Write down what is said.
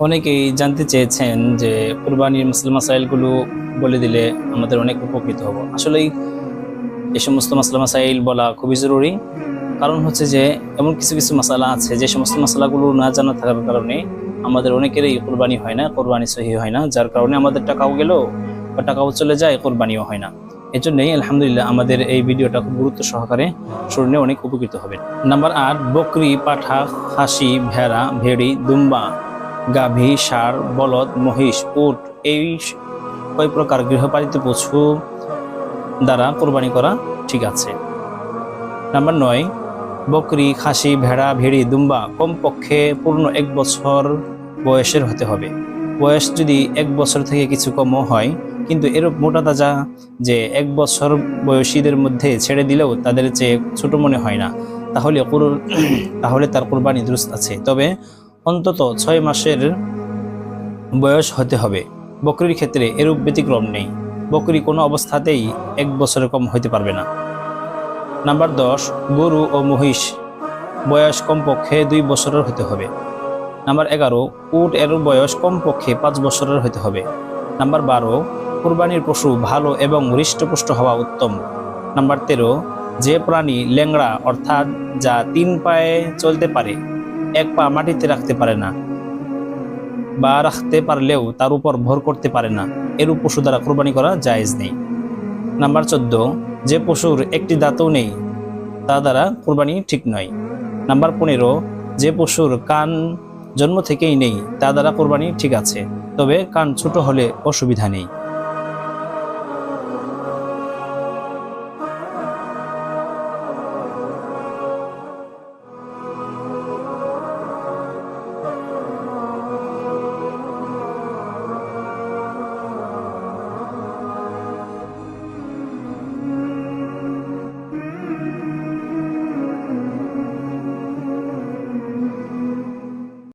অনেকেই জানতে চেয়েছেন যে কোরবানির মাসলা মাসাইলগুলো বলে দিলে আমাদের অনেক উপকৃত হব। আসলেই এই সমস্ত মাসলা মাসাইল বলা খুবই জরুরি। কারণ হচ্ছে যে এমন কিছু কিছু মশালা আছে, যে সমস্ত মশালাগুলো না জানা থাকার কারণে আমাদের অনেকেরই কোরবানি হয় না, কোরবানি সহি হয় না। যার কারণে আমাদের টাকাও গেল বা টাকাও চলে যায়, কোরবানিও হয় না। এই জন্যই আলহামদুলিল্লাহ আমাদের এই ভিডিওটা খুব গুরুত্ব সহকারে শরীরে অনেক উপকৃত হবে। নাম্বার আট, বকরি, পাঠা, খাসি, ভেড়া, ভেড়ি, দুম্বা। গাভী ষাঁড় বলদ, মহিষ, উট, এই কয় প্রকার গৃহপালিত পশু দ্বারা কোরবানি করা ঠিক আছে। নাম্বার নয়, বকরি, খাসি, ভেড়া, ভেড়ি, দুম্বা কমপক্ষে পূর্ণ এক বছর বয়সের হতে হবে। বয়স যদি এক বছর থেকে কিছু কমও হয়, কিন্তু এরূপ মোটা তাজা যে এক বছর বয়সীদের মধ্যে ছেড়ে দিলেও তাদের চেয়ে ছোট মনে হয় না। তাহলে তাহলে তার কোরবানি দুরুস্ত আছে। তবে অন্তত ছয় মাসের বয়স হতে হবে। বকরির ক্ষেত্রে এরূপ ব্যতিক্রম নেই। বকরি কোনো অবস্থাতেই এক বছরের কম হতে পারবে না। নাম্বার দশ, গরু ও মহিষ। বয়স কমপক্ষে দুই বছরের হতে হবে। নাম্বার এগারো, উট এর বয়স কমপক্ষে পাঁচ বছরের হতে হবে। নাম্বার বারো, কুরবানির পশু ভালো এবং হৃষ্টপুষ্ট হওয়া উত্তম। নাম্বার তেরো, যে প্রাণী ল্যাংড়া অর্থাৎ যা তিন পায়ে চলতে পারে এক পা মাটিতে রাখতে পারে না বা রাখতে পারলেও তার উপর ভর করতে পারে না। এরূপ পশু দ্বারা কোরবানি করা জায়েজ নেই। নাম্বার চোদ্দ, যে পশুর একটি দাঁতও নেই, তা দ্বারা কোরবানি ঠিক নয়। নাম্বার পনেরো, যে পশুর কান জন্ম থেকেই নেই, তা দ্বারা কোরবানি ঠিক আছে, তবে কান ছোট হলে অসুবিধা নেই।